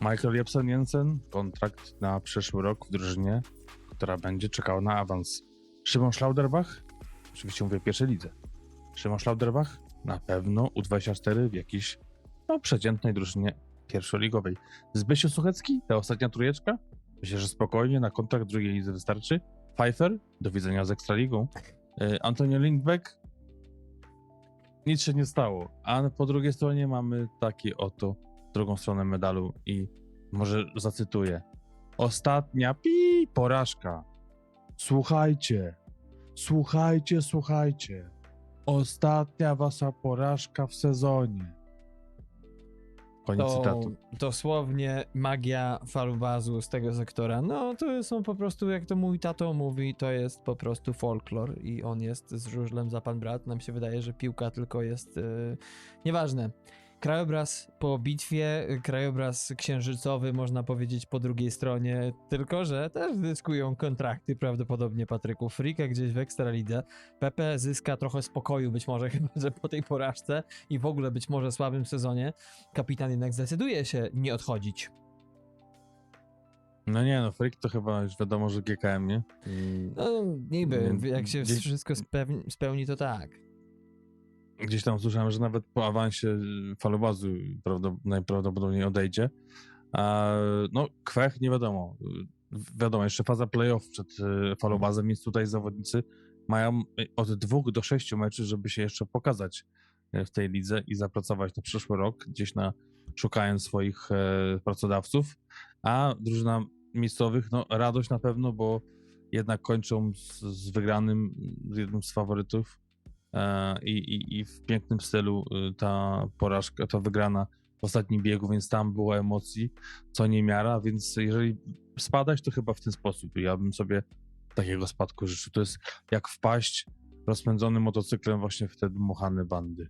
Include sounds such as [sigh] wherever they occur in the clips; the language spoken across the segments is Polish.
Michael Jepsen Jensen, kontrakt na przyszły rok w drużynie, która będzie czekała na awans. Szymon Schlauderbach, oczywiście mówię pierwszej lidze. Szymon Schlauderbach na pewno U24 w jakiejś no, przeciętnej drużynie pierwszoligowej. Zbysiu Suchecki, ta ostatnia trójeczka, myślę, że spokojnie na kontrakt drugiej lidze wystarczy. Pfeiffer, do widzenia z Ekstraligą. Y, Antonio Lindbeck, nic się nie stało. A po drugiej stronie mamy taki oto drugą stronę medalu i może zacytuję. Ostatnia pi porażka. Słuchajcie, słuchajcie, słuchajcie. Ostatnia wasza porażka w sezonie. Koniec To cytatu. dosłownie magia falubazu z tego sektora. No to są po prostu, jak to mój tato mówi, to jest po prostu folklor i on jest z żużlem za pan brat. Nam się wydaje, że piłka tylko jest yy, nieważne. Krajobraz po bitwie, krajobraz księżycowy, można powiedzieć, po drugiej stronie, tylko że też zyskują kontrakty prawdopodobnie Patryku Frika gdzieś w Ekstralidze. Pepe zyska trochę spokoju być może [laughs] chyba, że po tej porażce i w ogóle być może słabym sezonie kapitan jednak zdecyduje się nie odchodzić. No nie no, Freak to chyba już wiadomo, że GKM, nie? I No niby, jak się gdzieś- wszystko spełni, spełni, to tak. Gdzieś tam słyszałem, że nawet po awansie falobazu prawda, najprawdopodobniej odejdzie. A, no, Kwech nie wiadomo. Wiadomo, jeszcze faza playoff przed e, falobazem, więc tutaj zawodnicy mają od dwóch do sześciu meczy, żeby się jeszcze pokazać w tej lidze i zapracować na przyszły rok, gdzieś na szukając swoich e, pracodawców. A drużyna miejscowych, no radość na pewno, bo jednak kończą z, z wygranym, z jednym z faworytów i, i, i w pięknym stylu y, ta porażka, ta wygrana w ostatnim biegu, więc tam było emocji, co nie miara, więc jeżeli spadać, to chyba w ten sposób. Ja bym sobie takiego spadku życzył. To jest jak wpaść rozpędzonym motocyklem właśnie w te dmuchane bandy.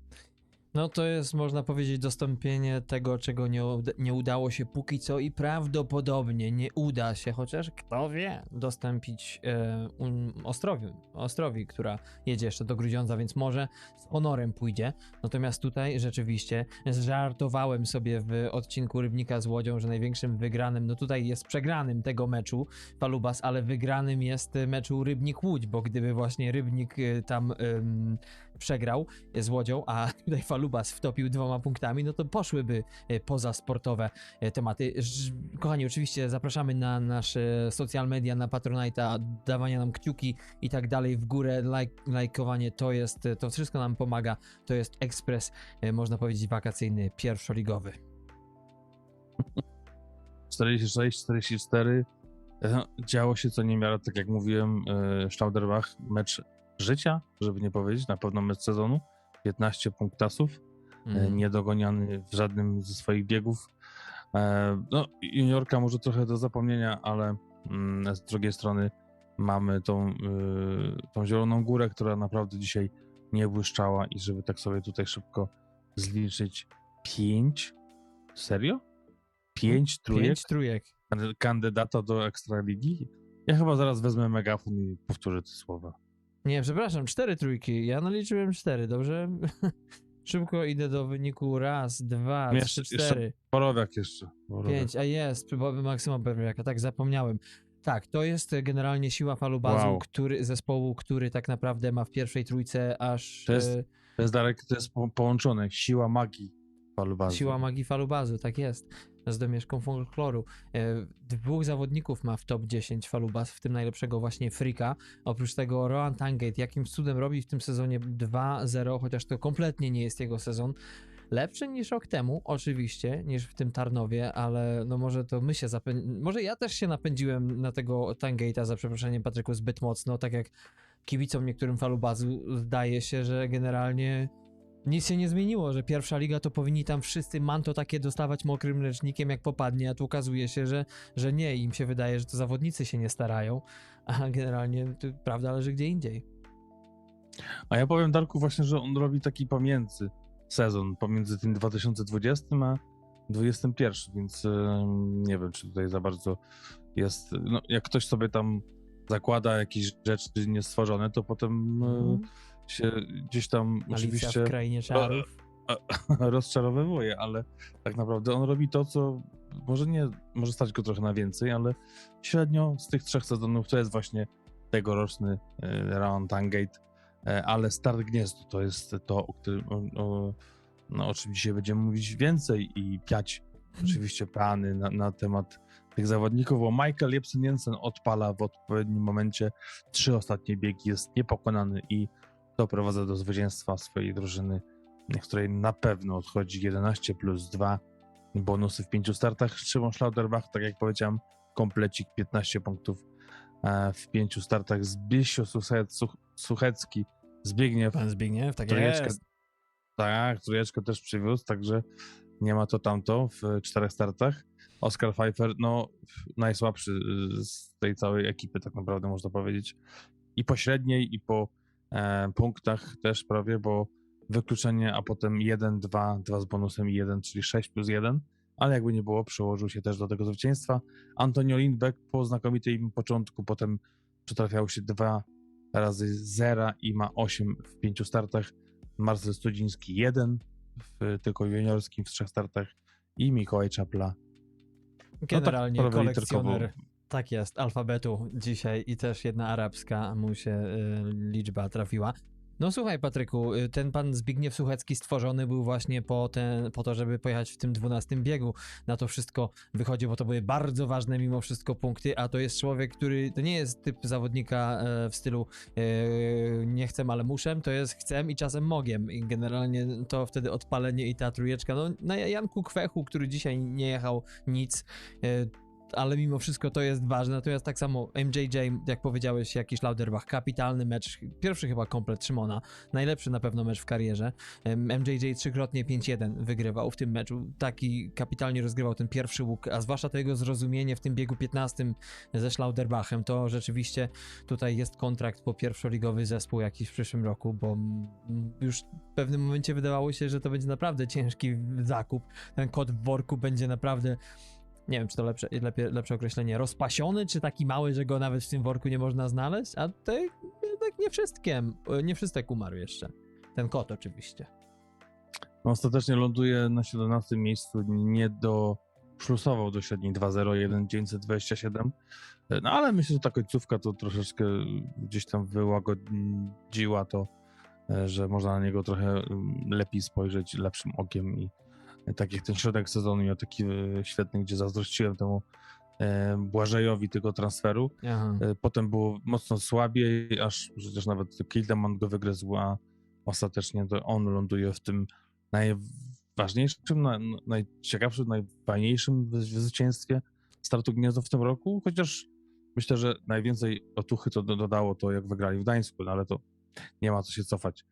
No to jest, można powiedzieć, dostąpienie tego, czego nie, uda- nie udało się póki co i prawdopodobnie nie uda się, chociaż kto wie, dostąpić e, um, Ostrowi, Ostrowi, która jedzie jeszcze do Grudziądza, więc może z honorem pójdzie. Natomiast tutaj rzeczywiście żartowałem sobie w odcinku Rybnika z Łodzią, że największym wygranym, no tutaj jest przegranym tego meczu Falubas, ale wygranym jest meczu Rybnik-Łódź, bo gdyby właśnie Rybnik e, tam em, przegrał z Łodzią, a [laughs] tutaj Falubas wtopił dwoma punktami, no to poszłyby e, poza sportowe e, tematy. Kochani, oczywiście zapraszamy na nasze social media, na Patronite'a, dawania nam kciuki i tak dalej w górę, lajk, lajkowanie, to jest, to wszystko nam pomaga, to jest ekspres, e, można powiedzieć, wakacyjny, pierwszoligowy. 46, 44. e, Działo się co niemiara, tak jak mówiłem, e, Stauderbach, mecz życia, żeby nie powiedzieć, na pewno mecz sezonu. 15 punktasów. e, Mm. niedogoniany w żadnym ze swoich biegów. E, No, juniorka może trochę do zapomnienia, ale mm, z drugiej strony mamy tą, y, tą Zieloną Górę, która naprawdę dzisiaj nie błyszczała i żeby tak sobie tutaj szybko zliczyć pięć, serio? Pięć trójek Pięć trójek. Kandy- kandydata do Ekstraligi? Ja chyba zaraz wezmę megafon i powtórzę te słowa. Nie, przepraszam, cztery trójki. Ja naliczyłem cztery, dobrze? [laughs] Szybko idę do wyniku. Raz, dwa, Jeszcze- trzy, jeszcze cztery, Borowiak jeszcze. Borowiak. pięć. A jest, Boby Maksyma Berwiaka, tak zapomniałem. Tak, to jest e, generalnie siła falubazu, Wow. który, zespołu, który tak naprawdę ma w pierwszej trójce aż To jest e, To jest Darek, to jest po, połączone. Siła magii falubazu. siła magii falubazu, tak jest. Z domieszką folkloru. E, Dwóch zawodników ma w top 10 falubaz, w tym najlepszego właśnie Frika. Oprócz tego Rohan Tangate jakimś cudem robi w tym sezonie 2-0, chociaż to kompletnie nie jest jego sezon. Lepszy niż rok temu, oczywiście, niż w tym Tarnowie, ale no może to my się zapędziłem, może ja też się napędziłem na tego Tangate'a, za przeproszeniem Patryku, zbyt mocno, tak jak kibicom niektórym falubazu zdaje się, że generalnie nic się nie zmieniło, że pierwsza liga to powinni tam wszyscy manto takie dostawać mokrym ręcznikiem jak popadnie, a tu okazuje się, że, że nie, im się wydaje, że to zawodnicy się nie starają, a generalnie to prawda leży gdzie indziej. A ja powiem Darku właśnie, że on robi taki pomiędzy sezon, pomiędzy tym 2020 a 2021, więc nie wiem, czy tutaj za bardzo jest, no jak ktoś sobie tam zakłada jakieś rzeczy niestworzone, to potem Mhm. Się gdzieś tam Alicja oczywiście w krainie czarów. rozczarowywuje, ale tak naprawdę on robi to, co może nie, może stać go trochę na więcej, ale średnio z tych trzech sezonów to jest właśnie tegoroczny e, Round Tangate, e, ale Start Gniezdo to jest to, o, którym, o, no, o czym dzisiaj będziemy mówić więcej i piać oczywiście plany na, na temat tych zawodników, bo Michael Jepsen Jensen odpala w odpowiednim momencie trzy ostatnie biegi, jest niepokonany i doprowadza do zwycięstwa swojej drużyny, z której na pewno odchodzi 11 plus 2 bonusy w pięciu startach. Szymon Schlauderbach, tak jak powiedziałem, komplecik 15 punktów e, w pięciu startach. Zbisio Suchec, Such, Suchecki, Zbigniew, Pan Zbigniew, tak trójeczkę, jest. tak, trójeczkę też przywiózł, także nie ma to tamto w czterech startach. Oscar Pfeiffer, no najsłabszy z tej całej ekipy tak naprawdę można powiedzieć. I po średniej, i po punktach też prawie, bo wykluczenie, a potem 1, 2, 2 z bonusem i 1, czyli 6 plus 1, ale jakby nie było, przyłożył się też do tego zwycięstwa. Antonio Lindbeck po znakomitym początku, potem przytrafiały się dwa razy zera i ma 8 w pięciu startach. Marcel Studziński 1 w tylko juniorskim w trzech startach i Mikołaj Czapla. Generalnie No tak, kolekcjoner. Tak jest, alfabetu dzisiaj i też jedna arabska mu się y, liczba trafiła. No słuchaj Patryku, y, ten pan Zbigniew Suchecki stworzony był właśnie po, ten, po to, żeby pojechać w tym 12 biegu. Na to wszystko wychodzi, bo to były bardzo ważne mimo wszystko punkty, a to jest człowiek, który to nie jest typ zawodnika e, w stylu e, nie chcę, ale muszę, to jest chcę i czasem mogiem. I generalnie to wtedy odpalenie i ta trójeczka. No na Janku Kwechu, który dzisiaj nie jechał nic, e, ale mimo wszystko to jest ważne. Natomiast tak samo MJJ, jak powiedziałeś, jakiś Lauderbach, kapitalny mecz, pierwszy chyba komplet Szymona, najlepszy na pewno mecz w karierze. MJJ trzykrotnie 5-1 wygrywał w tym meczu, taki kapitalnie rozgrywał ten pierwszy łuk, a zwłaszcza to jego zrozumienie w tym biegu 15 ze Schlauderbachem, to rzeczywiście tutaj jest kontrakt po pierwszoligowy zespół jakiś w przyszłym roku, bo już w pewnym momencie wydawało się, że to będzie naprawdę ciężki zakup. Ten kot w worku będzie naprawdę nie wiem, czy to lepsze, lepsze określenie, rozpasiony, czy taki mały, że go nawet w tym worku nie można znaleźć, a tutaj jednak nie wszystkim, nie wszystek umarł jeszcze. Ten kot oczywiście. No, ostatecznie ląduje na 17 miejscu, nie do szlusował do średniej 2.01 927. No ale myślę, że ta końcówka to troszeczkę gdzieś tam wyłagodziła to, e, że można na niego trochę mm, lepiej spojrzeć lepszym okiem i tak jak ten środek sezonu miał taki e, świetny, gdzie zazdrościłem temu e, Błażejowi tego transferu. Aha. E, Potem było mocno słabiej, aż przecież nawet Kildeman go wygryzł, a ostatecznie to on ląduje w tym najważniejszym, na- na- najciekawszym, najfajniejszym wy- zwycięstwie startu Gniezdo w tym roku, chociaż myślę, że najwięcej otuchy to do- dodało to, jak wygrali w Gdańsku, no ale to nie ma co się cofać.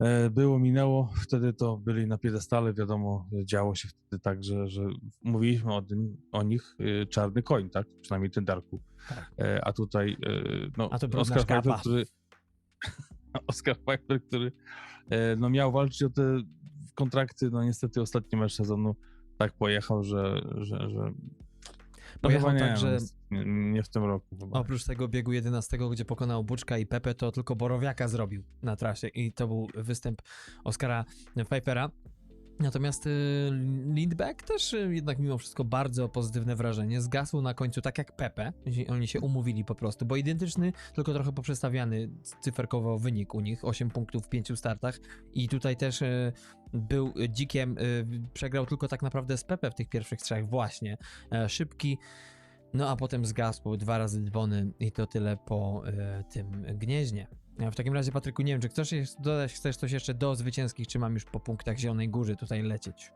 E, Było, minęło, wtedy to byli na piedestale, wiadomo, działo się wtedy tak, że, że mówiliśmy o, tym, o nich y, czarny koń, tak? Przynajmniej ten Darku. Tak. E, A tutaj, e, no, A to Oskar Pfeiffer, który [laughs] Oskar Pfeiffer, który e, no, miał walczyć o te kontrakty, no niestety ostatni mecz sezonu tak pojechał, że, że, że no, Pojechał chyba nie, tak, że- no, nie, nie w tym roku chyba. Oprócz tego biegu 11, gdzie pokonał Buczka i Pepe, to tylko Borowiaka zrobił na trasie i to był występ Oskara Pfeiffera. Natomiast y, Lindbeck też y, jednak mimo wszystko bardzo pozytywne wrażenie. Zgasł na końcu tak jak Pepe. Oni się umówili po prostu, bo identyczny, tylko trochę poprzestawiany cyferkowo wynik u nich. 8 punktów w 5 startach. I tutaj też y, był dzikiem, przegrał tylko tak naprawdę z Pepe w tych pierwszych trzech właśnie. E, szybki, no a potem zgasł dwa razy dzwony i to tyle po tym gnieźnie. W takim razie, Patryku, nie wiem, czy chcesz dodać, chcesz coś jeszcze do zwycięskich, czy mam już po punktach Zielonej Góry tutaj lecieć?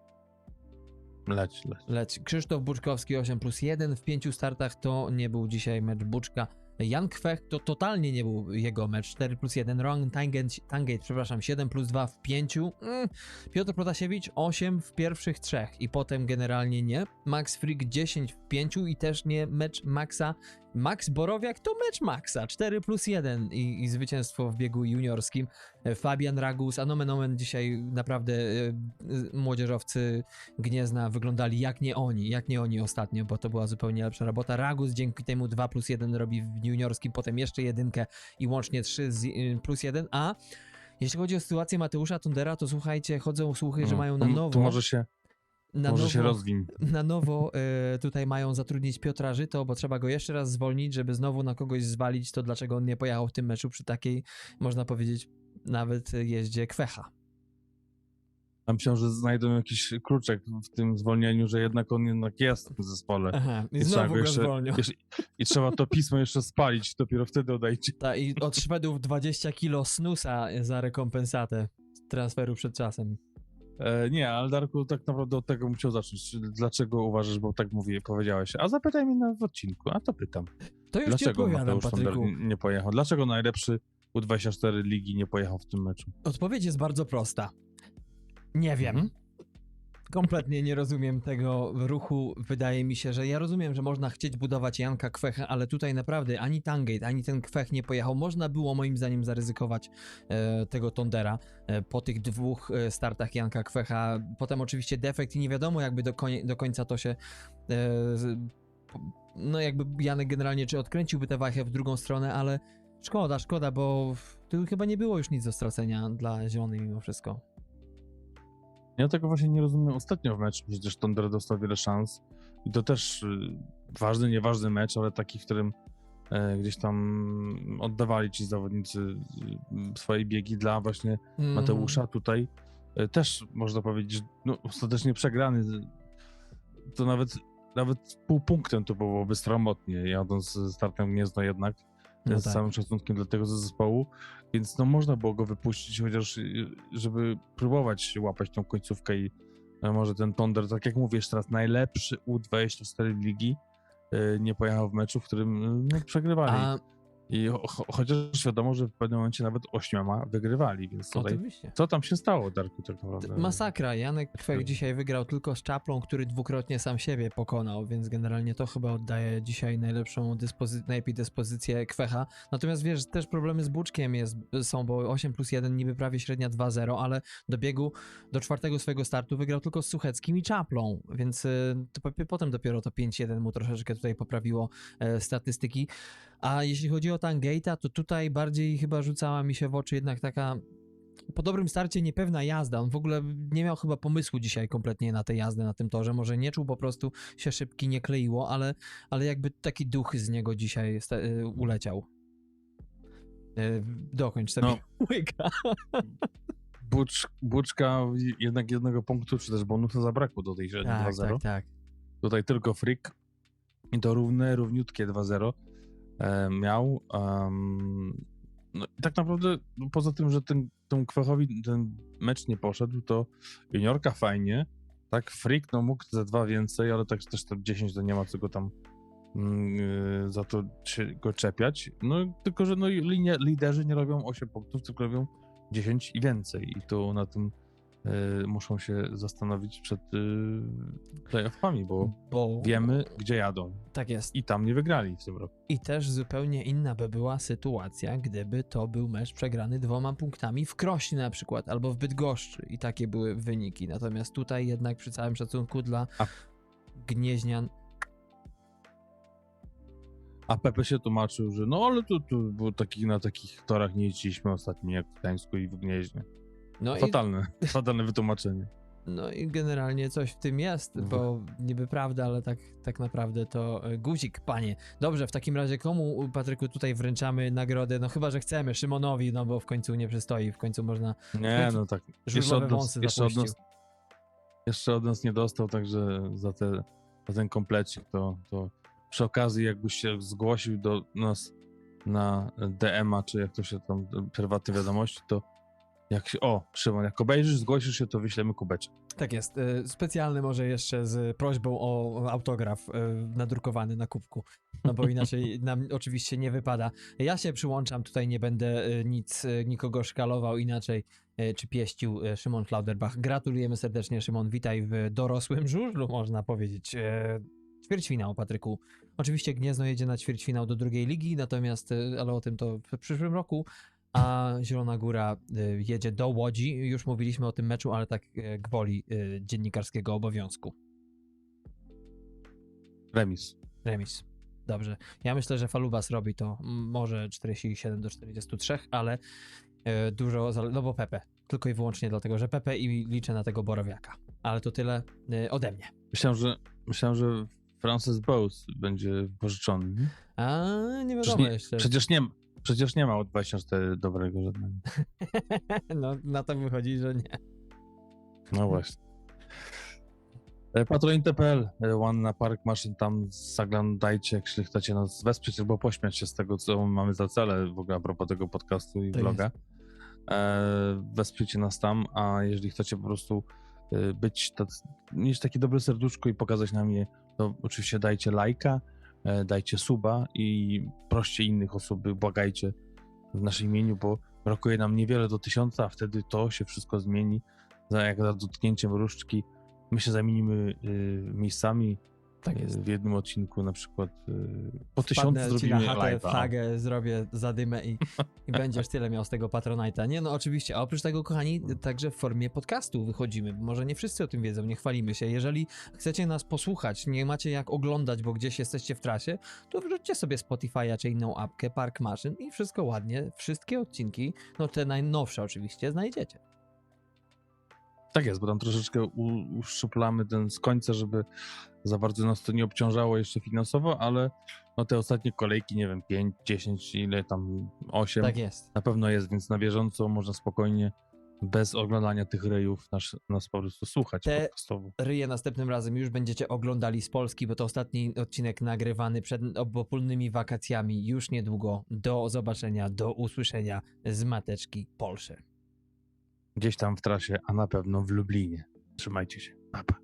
Leć, leć. Leć. Krzysztof Buczkowski 8 plus 1 w pięciu startach to nie był dzisiaj mecz Buczka. Jan Kwech to totalnie nie był jego mecz 4 plus 1. Ron Tangate, Tangate przepraszam, 7 plus 2 w pięciu. Mm. Piotr Protasiewicz 8 w pierwszych trzech i potem generalnie nie. Max Frick 10 w pięciu i też nie mecz Maxa. Max Borowiak to mecz Maxa 4 plus 1 i, i zwycięstwo w biegu juniorskim. E, Fabian Ragus, a nomen omen dzisiaj naprawdę e, e, młodzieżowcy Gniezna wyglądali jak nie oni, jak nie oni ostatnio, bo to była zupełnie lepsza robota. Ragus dzięki temu 2 plus 1 robi w juniorskim, potem jeszcze jedynkę i łącznie 3 z, y, plus 1, a Jeśli chodzi o sytuację Mateusza Tondera, to słuchajcie, chodzą słuchy, że No, mają na to- nowo... To może się, na może nowo, się rozwin. na nowo e, tutaj mają zatrudnić Piotra Żyto, bo trzeba go jeszcze raz zwolnić, żeby znowu na kogoś zwalić, to dlaczego on nie pojechał w tym meczu przy takiej, można powiedzieć, nawet jeździe Kwecha. Ja myślę, że znajdą jakiś kluczek w tym zwolnieniu, że jednak on jednak jest w tym zespole. Aha, i I znowu go jeszcze- zwolnią. Jeszcze, I trzeba to pismo jeszcze spalić, dopiero wtedy odejdzie. Ta, I od Szwedów 20 kilo snusa za rekompensatę transferu przed czasem. E, nie, ale Darku, tak naprawdę od tego musiał zacząć. Dlaczego uważasz, bo tak mówię, powiedziałeś. A zapytaj mnie na w odcinku, a to pytam. To już Dlaczego Mateusz Sonder nie pojechał? Dlaczego najlepszy U24 ligi nie pojechał w tym meczu? Odpowiedź jest bardzo prosta. Nie wiem. Mhm. Kompletnie nie rozumiem tego ruchu. Wydaje mi się, że ja rozumiem, że można chcieć budować Janka Kwecha, ale tutaj naprawdę ani Tangate, ani ten Kwech nie pojechał. Można było moim zdaniem zaryzykować e, tego Tondera e, po tych dwóch e, startach Janka Kwecha. Potem oczywiście defekt i nie wiadomo jakby do, konie, do końca to się e, no jakby Janek generalnie czy odkręciłby tę wajchę w drugą stronę, ale szkoda, szkoda, bo tu chyba nie było już nic do stracenia dla Zielonej mimo wszystko. Ja tego właśnie nie rozumiem. Ostatnio w meczu przecież Thunder dostał wiele szans. I to też y, ważny, nieważny mecz, ale taki, w którym e, gdzieś tam oddawali ci zawodnicy y, swoje biegi dla właśnie Mhm. Mateusza. Tutaj e, też można powiedzieć, no, ostatecznie przegrany. To nawet, nawet pół punktem to byłoby sromotnie, jadąc z startem Gniezno jednak. No z tak. całym szacunkiem dla tego zespołu, więc no można było go wypuścić, chociaż y, żeby próbować łapać tą końcówkę i e, może ten Tonder, tak jak mówisz teraz, najlepszy U24 ligi y, nie pojechał w meczu, w którym no, przegrywali. A, I cho- cho- chociaż wiadomo, że w pewnym momencie nawet ośmioma wygrywali, więc tutaj oczywiście. co tam się stało, Darku, tak naprawdę? Masakra. Janek Kwek Masakra. dzisiaj wygrał tylko z Czaplą, który dwukrotnie sam siebie pokonał, więc generalnie to chyba oddaje dzisiaj najlepszą dyspozy- najlepiej dyspozycję Kwecha. Natomiast wiesz, też problemy z Buczkiem jest, są, bo 8 plus 1 niby prawie średnia 2-0, ale do biegu, do czwartego swojego startu wygrał tylko z Sucheckim i Czaplą, więc y, to po- potem dopiero to 5-1 mu troszeczkę tutaj poprawiło e, statystyki. A jeśli chodzi o Tangate'a, to tutaj bardziej chyba rzucała mi się w oczy jednak taka po dobrym starcie niepewna jazda. On w ogóle nie miał chyba pomysłu dzisiaj kompletnie na tę jazdę na tym torze. Może nie czuł po prostu się szybki, nie kleiło, ale, ale jakby taki duch z niego dzisiaj y, uleciał. Y, Dokończ sobie No. [laughs] łyka. Bucz, Buczka jednak jednego punktu, czy też bonusa zabrakło do tej Tak, 2-0. tak, tak. Tutaj tylko Frick i to równe, równiutkie 2-0 e, miał. em, no tak naprawdę no, poza tym, że ten, ten Kwechowi ten mecz nie poszedł, to juniorka fajnie. Tak, Frick no mógł za dwa więcej, ale tak też te 10 to nie ma co go tam mm, y, za to się go czepiać. No tylko, że no, linie, liderzy nie robią 8 punktów, tylko robią 10 i więcej. I to na tym muszą się zastanowić przed y, playoffami, bo Bo wiemy, gdzie jadą. tak jest. I tam nie wygrali w tym roku. I też zupełnie inna by była sytuacja, gdyby to był mecz przegrany dwoma punktami w Krośnie na przykład, albo w Bydgoszczy i takie były wyniki. Natomiast tutaj jednak przy całym szacunku dla A- Gnieźnian A Pepe się tłumaczył, że no ale tu, tu było takich, na takich torach nie jeździliśmy ostatnio jak w Gdańsku i w Gnieźnie. No i, Fatalne, [laughs] fatalne wytłumaczenie. no i generalnie coś w tym jest, bo niby prawda, ale tak, tak naprawdę to e, guzik, panie. Dobrze, w takim razie komu, Patryku, tutaj wręczamy nagrodę? No chyba, że chcemy, Szymonowi, no bo w końcu nie przystoi, w końcu można Nie, końcu no tak. Jeszcze od, nas, jeszcze, od nas, jeszcze od nas nie dostał, także za, te, za ten komplecik to, to przy okazji jakbyś się zgłosił do nas na DM-a, czy jak to się tam, prywatne wiadomości, to jak się, o, Szymon, jak obejrzysz, zgłosisz się, to wyślemy kubeczek. Tak jest. e, Specjalny może jeszcze z prośbą o autograf e, nadrukowany na kubku. No bo inaczej [laughs] nam oczywiście nie wypada. Ja się przyłączam, tutaj nie będę e, nic, nikogo szkalował inaczej, czy pieścił Szymon Klauderbach. Gratulujemy serdecznie, Szymon. Witaj w dorosłym żużlu, można powiedzieć. E, Ćwierćfinał, Patryku. Oczywiście Gniezno jedzie na ćwierćfinał do drugiej ligi, natomiast, ale o tym to w przyszłym roku. A Zielona Góra y, jedzie do Łodzi. Już mówiliśmy o tym meczu, ale tak y, gwoli y, dziennikarskiego obowiązku. Remis. Remis. Dobrze. Ja myślę, że Falubas robi to może 47 do 43, ale e, dużo, no bo Pepe, tylko i wyłącznie dlatego, że Pepe i liczę na tego Borowiaka. Ale to tyle e, ode mnie. Myślałem, że, myślałem, że Francis Bowes będzie pożyczony. A nie Przecież wiadomo nie, jeszcze. przecież nie, przecież nie ma od 24 dobrego żadnego. [laughs] No na to wychodzi, że nie. No właśnie. E, Patronite.pl, e, One na Park Maszyn, tam zaglądajcie, jeśli chcecie nas wesprzeć albo pośmiać się z tego, co mamy za cele w ogóle a propos tego podcastu i Tak vloga. E, wesprzyjcie nas tam, a jeżeli chcecie po prostu e, być, tacy, mieć takie dobre serduszko i pokazać nam je, to oczywiście dajcie lajka, dajcie suba i proście innych osób, błagajcie w naszym imieniu, bo brakuje nam niewiele do tysiąca, a wtedy to się wszystko zmieni. Jak za dotknięciem różdżki my się zamienimy y, miejscami. Tak jest. W jednym odcinku na przykład y, po tysiącu ci zrobimy na chatę, flagę zrobię, zadymę i, i [laughs] będziesz tyle miał z tego Patronite'a. Nie, no oczywiście, a oprócz tego, kochani, także w formie podcastu wychodzimy. Może nie wszyscy o tym wiedzą, nie chwalimy się. Jeżeli chcecie nas posłuchać, nie macie jak oglądać, bo gdzieś jesteście w trasie, to wrzućcie sobie Spotify'a czy inną apkę Park Maszyn i wszystko ładnie, wszystkie odcinki, no te najnowsze oczywiście, znajdziecie. Tak jest, bo tam troszeczkę uszczuplamy ten z końca, żeby za bardzo nas to nie obciążało jeszcze finansowo, ale no te ostatnie kolejki, nie wiem, 5, 10, ile tam, 8, Tak jest. na pewno jest, więc na bieżąco można spokojnie, bez oglądania tych rejów nas, nas po prostu słuchać Te- podcastowo. Ryje następnym razem już będziecie oglądali z Polski, bo to ostatni odcinek nagrywany przed obopólnymi wakacjami już niedługo. Do zobaczenia, do usłyszenia z Mateczki Polszy. Gdzieś tam w trasie, a na pewno w Lublinie. Trzymajcie się. Pa, pa.